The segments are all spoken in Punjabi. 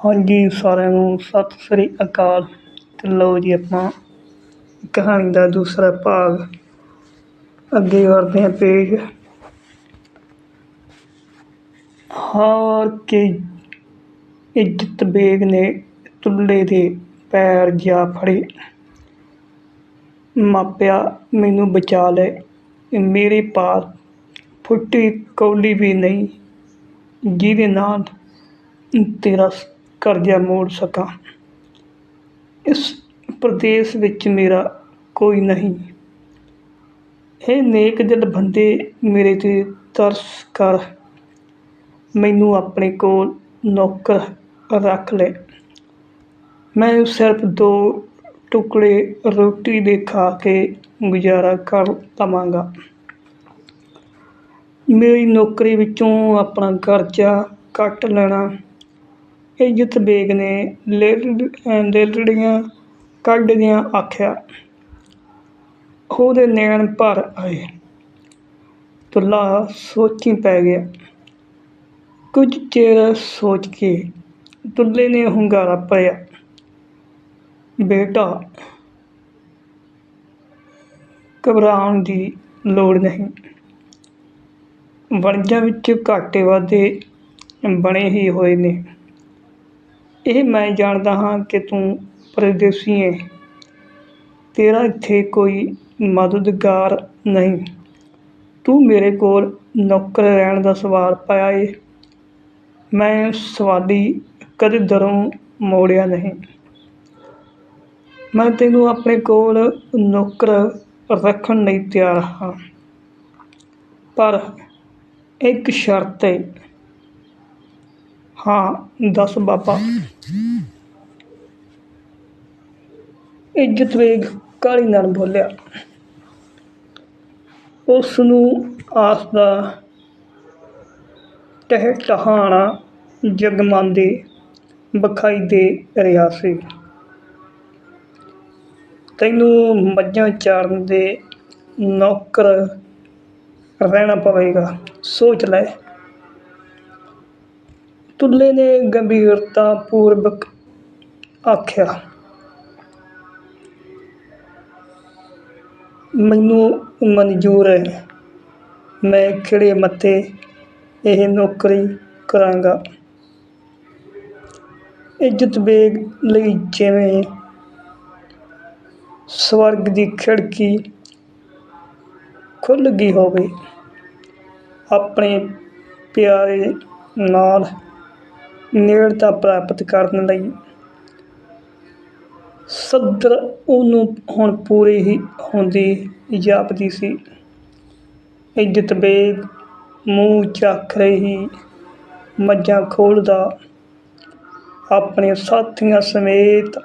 ਹਾਂਜੀ, ਸਾਰਿਆਂ ਨੂੰ ਸਤਿ ਸ੍ਰੀ ਅਕਾਲ। ਤੇ ਲਓ ਜੀ ਆਪਾਂ ਕਹਾਣੀ ਦਾ ਦੂਸਰਾ ਭਾਗ। ਅੱਗੇ ਕਰਦੇ ਹਾਂ ਪੇਜ। ਹਾਰ ਕੇ ਇੱਜ਼ਤ ਬੇਗ ਨੇ ਤੁੱਲੇ ਦੇ ਪੈਰ ਜਾ ਫੜੇ। ਮਾਪਿਆ, ਮੈਨੂੰ ਬਚਾ ਲੈ। ਮੇਰੇ ਪਾਸ ਫੁੱਟੀ ਕੌਲੀ ਵੀ ਨਹੀਂ। ਜਿਹਦੇ ਨਾਲ ਤੇਰਾ ਕਰਜ਼ਾ ਮੋੜ ਸਕਾਂ। ਇਸ ਪ੍ਰਦੇਸ਼ ਵਿੱਚ ਮੇਰਾ ਕੋਈ ਨਹੀਂ। ਇਹ ਨੇਕ ਦਿਲ ਬੰਦੇ ਮੇਰੇ ਤੇ ਤਰਸ ਕਰ। ਮੈਨੂੰ ਆਪਣੇ ਕੋਲ ਨੌਕਰ ਰੱਖ ਲੈ। ਮੈਂ ਸਿਰਫ ਦੋ ਟੁਕੜੇ ਰੋਟੀ ਦੇ ਖਾ ਕੇ ਗੁਜ਼ਾਰਾ ਕਰ ਲਵਾਂਗਾ। ਮੇਰੀ ਨੌਕਰੀ ਵਿੱਚੋਂ ਆਪਣਾ ਕਰਜ਼ਾ ਕੱਟ ਲੈਣਾ ਇੱਜ਼ਤ ਬੇਗ ਨੇ ਲੇਲੜੀਆਂ ਕੱਢਦਿਆਂ ਆਖਿਆ, ਉਹਦੇ ਨੈਣ ਭਰ ਆਏ। ਤੁਲਾ ਸੋਚੀ ਪੈ ਗਿਆ। ਕੁਝ ਚਿਰ ਸੋਚ ਕੇ ਦੁੱਲੇ ਨੇ ਹੁੰਗਾਰਾ ਭਰਿਆ ਬੇਟਾ, ਘਬਰਾਉਣ ਦੀ ਲੋੜ ਨਹੀਂ। ਵਣਜਾਂ ਵਿੱਚ ਘਾਟੇ ਵਾਧੇ ਬਣੇ ਹੀ ਹੋਏ ਨੇ। ਇਹ ਮੈਂ ਜਾਣਦਾ ਹਾਂ ਕਿ ਤੂੰ ਪਰਦੇਸੀ ਹੈ ਤੇਰਾ ਇੱਥੇ ਕੋਈ ਮਦਦਗਾਰ ਨਹੀਂ। ਤੂੰ ਮੇਰੇ ਕੋਲ ਨੌਕਰ ਰਹਿਣ ਦਾ ਸਵਾਲ ਪਾਇਆ ਏ। ਮੈਂ ਸਵਾਲੀ ਕਦੇ ਦਰੋਂ ਮੋੜਿਆ ਨਹੀਂ। ਮੈਂ ਤੈਨੂੰ ਆਪਣੇ ਕੋਲ ਨੌਕਰ ਰੱਖਣ ਲਈ ਤਿਆਰ ਹਾਂ। ਪਰ ਇੱਕ ਸ਼ਰਤ ਏ। ਹਾਂ, ਦੱਸ ਬਾਬਾ। ਇੱਜ਼ਤ ਵੇਗ ਕਾਲੀ ਨਾਲ ਬੋਲਿਆ। ਉਸ ਨੂੰ ਆਸ ਦਾ ਟਹਿ ਟਹਾਣਾ ਜਗਮਾਂਦੇ ਵਿਖਾਈ ਦੇ ਰਿਹਾ ਸੀ। ਤੈਨੂੰ ਮੱਝਾਂ ਚਾਰਨ ਦੇ ਨੌਕਰ ਰਹਿਣਾ ਪਵੇਗਾ। ਸੋਚ ਲੈ। ਤੁੱਲੇ ਨੇ ਗੰਭੀਰਤਾ ਪੂਰਵਕ ਆਖਿਆ। ਮੈਨੂੰ ਮਨਜ਼ੂਰ ਹੈ। ਮੈਂ ਖਿੜੇ ਮੱਥੇ ਇਹ ਨੌਕਰੀ ਕਰਾਂਗਾ। ਇੱਜ਼ਤ ਬੇਗ ਲਈ ਜਿਵੇਂ ਸਵਰਗ ਦੀ ਖਿੜਕੀ ਖੁੱਲ੍ਹ ਗਈ ਹੋਵੇ, ਆਪਣੇ ਪਿਆਰੇ ਨਾਲ ਨੇੜਤਾ ਪ੍ਰਾਪਤ ਕਰਨ ਲਈ ਸਦਰ ਉਹਨੂੰ ਹੁਣ ਪੂਰੀ ਹੀ ਹੁੰਦੀ ਜਾਪਦੀ ਸੀ। ਇੱਜ਼ਤ ਬੇਗ ਮੂੰਹ ਚੱਖ ਰਹੀ, ਮੱਝਾਂ ਖੋਲਦਾ ਆਪਣੇ ਸਾਥੀਆਂ ਸਮੇਤ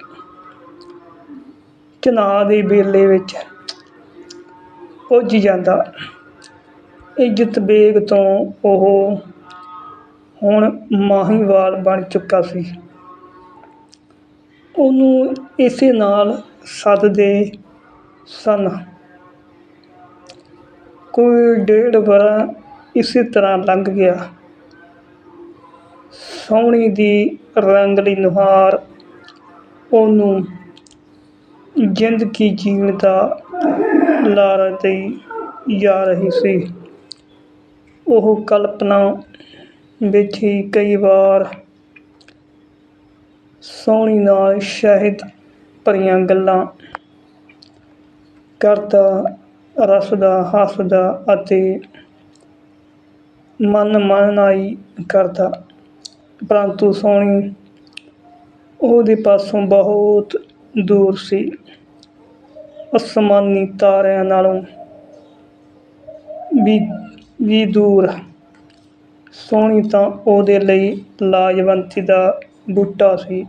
ਚਨਾਹ ਦੇ ਬੇਲੇ ਵਿੱਚ ਪੁੱਜ ਜਾਂਦਾ। ਇੱਜ਼ਤ ਬੇਗ ਤੋਂ ਉਹ ਹੁਣ ਮਾਹੀਵਾਲ ਬਣ ਚੁੱਕਾ ਸੀ। ਉਹਨੂੰ ਇਸੇ ਨਾਲ ਸੱਦਦੇ ਸਨ। ਕੋਈ ਡੇਢ ਵਰ੍ਹਾ ਇਸੇ ਤਰ੍ਹਾਂ ਲੰਘ ਗਿਆ। ਸੋਹਣੀ ਦੀ ਰੰਗਲੀ ਨੁਹਾਰ ਉਹਨੂੰ ਜ਼ਿੰਦਗੀ ਜੀਣ ਦਾ ਲਾਰਾ ਦੇਈ ਜਾ ਰਹੀ ਸੀ। ਉਹ ਕਲਪਨਾ ਵਿੱਚ ਹੀ ਕਈ ਵਾਰ ਸੋਹਣੀ ਨਾਲ ਸ਼ਹਿਦ ਭਰੀਆਂ ਗੱਲਾਂ ਕਰਦਾ, ਰਸਦਾ, ਹੱਸਦਾ ਅਤੇ ਮਨ ਮਨਾਈ ਕਰਦਾ। ਪਰੰਤੂ ਸੋਹਣੀ ਉਹਦੇ ਪਾਸੋਂ ਬਹੁਤ ਦੂਰ ਸੀ। ਅਸਮਾਨੀ ਤਾਰਿਆਂ ਨਾਲੋਂ ਵੀ ਵੀ ਦੂਰ। ਸੋਹਣੀ ਤਾਂ ਉਹਦੇ ਲਈ ਲਾਜਵੰਤੀ ਦਾ ਬੂਟਾ ਸੀ,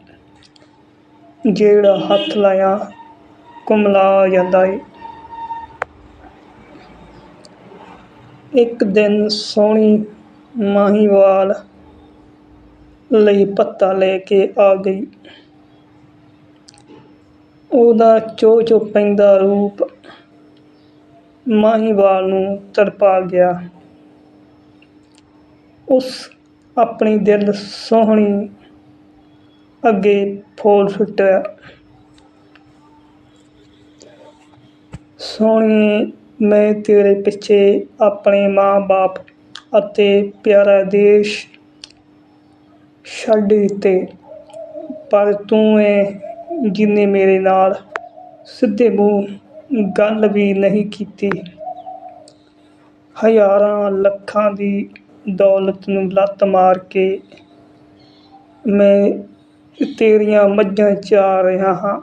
ਜਿਹੜਾ ਹੱਥ ਲਾਇਆ ਕੁਮਲਾ ਜਾਂਦਾ ਏ। ਇੱਕ ਦਿਨ ਸੋਹਣੀ ਮਾਹੀਵਾਲ ਲਈ ਪੱਤਾ ਲੈ ਕੇ ਆ ਗਈ। ਉਹਦਾ ਚੋ ਚੋ ਪੈਂਦਾ ਰੂਪ ਮਾਹੀਵਾਲ ਨੂੰ ਤੜਪਾ ਗਿਆ। ਉਸ ਆਪਣੀ ਦਿਲ ਸੋਹਣੀ ਅੱਗੇ ਫੋਲ ਸੁੱਟਿਆ। ਸੋਹਣੀ, ਮੈਂ ਤੇਰੇ ਪਿੱਛੇ ਆਪਣੇ ਮਾਂ-ਬਾਪ ਅਤੇ ਪਿਆਰਾ ਦੇਸ਼ ਛੱਡ ਦਿੱਤੇ। ਪਰ ਤੂੰ ਏ ਜਿਹਨੇ ਮੇਰੇ ਨਾਲ ਸਿੱਧੇ ਮੂੰਹ ਗੱਲ ਵੀ ਨਹੀਂ ਕੀਤੀ। ਹਜ਼ਾਰਾਂ ਲੱਖਾਂ ਦੀ ਦੌਲਤ ਨੂੰ ਲੱਤ ਮਾਰ ਕੇ ਮੈਂ ਤੇਰੀਆਂ ਮੱਝਾਂ ਚਾਰ ਰਿਹਾ ਹਾਂ।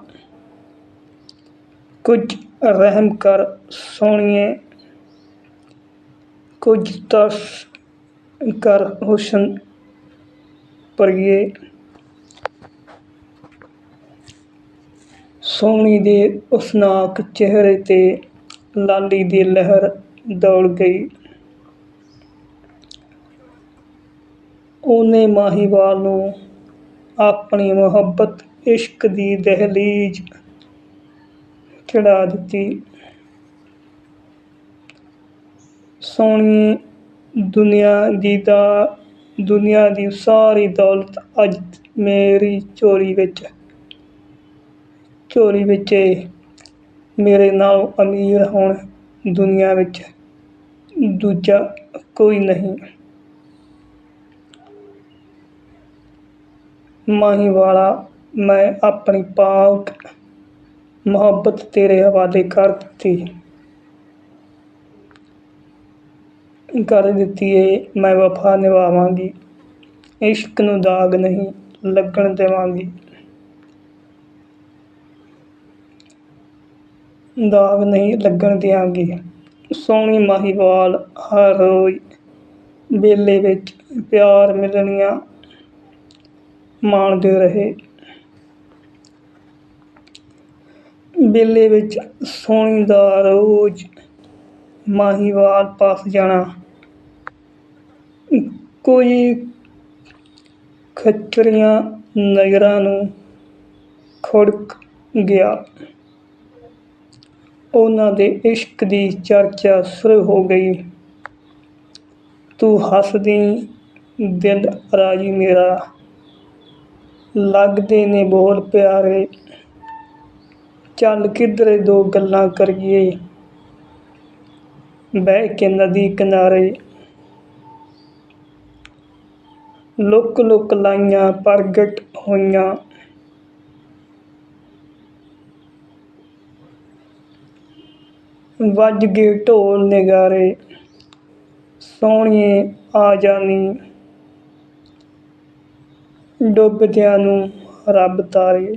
ਕੁਝ ਰਹਿਮ ਕਰ ਸੋਹਣੀਏ, ਕੁਝ ਤਰਸ ਕਰ ਹੁਸਨ ਪਰੀਏ ਸੋਹਣੀ ਦੇ ਉਸਨਾਕ ਚਿਹਰੇ ਤੇ ਲਾਲੀ ਦੀ ਲਹਿਰ ਦੌੜ ਗਈ। ਉਹਨੇ ਮਾਹੀਵਾਲ ਨੂੰ ਆਪਣੀ ਮੁਹੱਬਤ, ਇਸ਼ਕ ਦੀ ਦਹਿਲੀਜ ਚੜ੍ਹਾ ਦਿੱਤੀ। ਸੋਹਣੀ ਦੁਨੀਆ ਦੀ ਦਾ, ਦੁਨੀਆ ਦੀ ਸਾਰੀ ਦੌਲਤ ਅੱਜ ਮੇਰੀ ਝੋਲੀ ਵਿੱਚ ਝੋਲੀ ਵਿੱਚ ਏ ਮੇਰੇ ਨਾਲ ਅਮੀਰ ਹੋਣ ਦੁਨੀਆ ਵਿੱਚ ਦੂਜਾ ਕੋਈ ਨਹੀਂ। ਮਾਹੀਵਾਲਾ ਮੈਂ ਆਪਣੀ ਪਾਕ ਮੁਹੱਬਤ ਤੇਰੇ ਹਵਾਲੇ ਕਰ ਦਿੱਤੀ। ਕਰ ਦਿੱਤੀ ਏ, ਮੈਂ ਵਫਾ ਨਿਭਾਵਾਂਗੀ। ਇਸ਼ਕ ਨੂੰ ਦਾਗ ਨਹੀਂ ਲੱਗਣ ਦੇਵਾਂਗੀ। ਦਾਗ ਨਹੀਂ ਲੱਗਣ ਦਿਆਂਗੀ। ਸੋਹਣੀ ਮਾਹੀਵਾਲ ਹਰ ਰੋਜ਼ ਵੇਲੇ ਵਿੱਚ ਪਿਆਰ ਮਿਲਣੀਆਂ ਮਾਣਦੇ ਰਹੇ। ਵੇਲੇ ਵਿੱਚ ਸੋਹਣੀ ਦਾ ਰੋਜ਼ ਮਾਹੀਵਾਲ ਪਾਸ ਜਾਣਾ। ਕੋਈ ਖੱਚਰੀਆਂ ਨਜ਼ਰਾਂ ਨੂੰ ਖੁੜਕ ਗਿਆ। ਉਹਨਾਂ ਦੇ ਇਸ਼ਕ ਦੀ ਚਰਚਾ ਸ਼ੁਰੂ ਹੋ ਗਈ। ਤੂੰ ਹੱਸਦੀ ਦਿਲ ਰਾਜੀ ਮੇਰਾ। ਲੱਗਦੇ ਨੇ ਬੋਲ ਪਿਆਰੇ। ਚੱਲ ਕਿਧਰੇ ਦੋ ਗੱਲਾਂ ਕਰੀਏ। ਬਹਿ ਕੇ ਨਦੀ ਕਿਨਾਰੇ। ਲੁੱਕ ਲੁੱਕ ਲਾਈਆਂ ਪ੍ਰਗਟ ਹੋਈਆਂ। ਵੱਜ ਗਏ ਢੋਲ ਨਿਗਾਰੇ। ਸੋਹਣੀਏ ਆ ਜਾਨੀ। ਡੁੱਬਦਿਆਂ ਨੂੰ ਰੱਬ ਤਾਰੇ।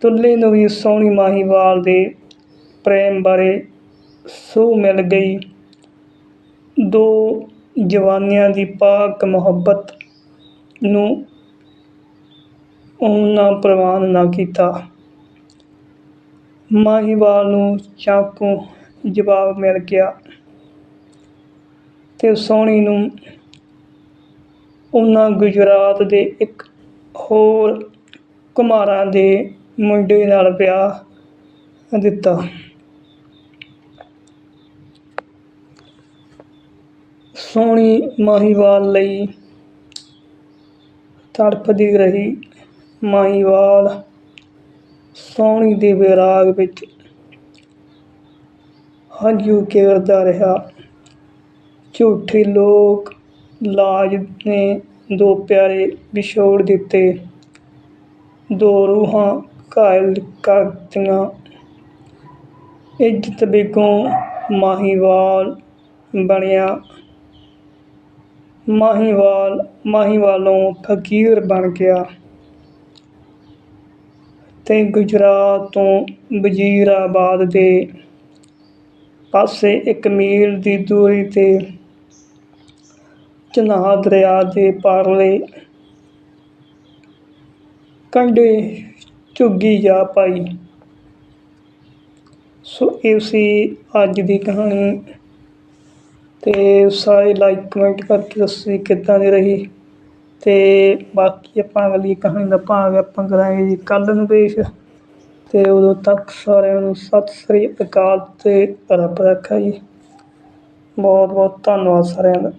ਤੁੱਲੇ ਨੂੰ ਵੀ ਸੋਹਣੀ ਮਾਹੀਵਾਲ ਦੇ ਪ੍ਰੇਮ ਬਾਰੇ ਸੂਹ ਮਿਲ ਗਈ। ਦੋ ਜਵਾਨੀਆਂ ਦੀ ਪਾਕ ਮੁਹੱਬਤ ਨੂੰ ਉਹਨਾਂ ਪ੍ਰਵਾਨ ਨਾ ਕੀਤਾ। ਮਾਹੀਵਾਲ ਨੂੰ ਚਾਕੂ ਜਵਾਬ ਮਿਲ ਗਿਆ ਤੇ ਸੋਹਣੀ ਨੂੰ ਉਹਨਾਂ ਗੁਜਰਾਤ ਦੇ ਇੱਕ ਹੋਰ ਕੁਮਾਰਾਂ ਦੇ ਮੁੰਡੇ ਨਾਲ ਵਿਆਹ ਦਿੱਤਾ। ਸੋਹਣੀ ਮਾਹੀਵਾਲ ਲਈ ਤੜਫਦੀ ਰਹੀ ਮਾਹੀਵਾਲ। ਸੋਹਣੀ ਦੇ ਵਿਰਾਗ ਵਿੱਚ ਹੰਝੂ ਕੇਰਦਾ ਰਿਹਾ। ਝੂਠੇ ਲੋਕ ਲਾਜ ਨੇ ਦੋ ਪਿਆਰੇ ਵਿਛੋੜ ਦਿੱਤੇ। ਦੋ ਰੂਹਾਂ ਘਾਇਲ ਕਰ ਦਿੱਤੀਆਂ ਇੱਜ਼ਤ ਬੇਗੋਂ ਮਾਹੀਵਾਲ ਬਣਿਆ। ਮਾਹੀਵਾਲ, ਮਾਹੀਵਾਲੋਂ ਫਕੀਰ ਬਣ ਗਿਆ। ਤੇ ਗੁਜਰਾਤ ਤੋਂ ਵਜ਼ੀਰਾਬਾਦ ਦੇ ਪਾਸੇ ਇੱਕ ਮੀਲ ਦੀ ਦੂਰੀ ਤੇ ਚਨਾਹ ਦਰਿਆ ਦੇ ਪਾਰਲੇ ਕੰਢੇ ਝੁੱਗੀ ਜਾ ਪਾਈ। ਸੋ ਇਹ ਸੀ ਅੱਜ ਦੀ ਕਹਾਣੀ। ਤੇ ਸਾਰੇ ਲਾਈਕ ਕਮੈਂਟ ਕਰਕੇ ਦੱਸੋ ਕਿੱਦਾਂ ਦੀ ਰਹੀ। ਤੇ ਬਾਕੀ ਆਪਾਂ ਅਗਲੀ ਕਹਾਣੀ ਦਾ ਭਾਗ ਆਪਾਂ ਕਰਾਂਗੇ ਜੀ ਕੱਲ੍ਹ ਨੂੰ ਪੇਸ਼। ਤੇ ਉਦੋਂ ਤੱਕ ਸਾਰਿਆਂ ਨੂੰ ਸਤਿ ਸ੍ਰੀ ਅਕਾਲ ਤੇ ਰੱਬ ਰੱਖਾ ਜੀ। ਬਹੁਤ ਬਹੁਤ ਧੰਨਵਾਦ ਸਾਰਿਆਂ ਦਾ।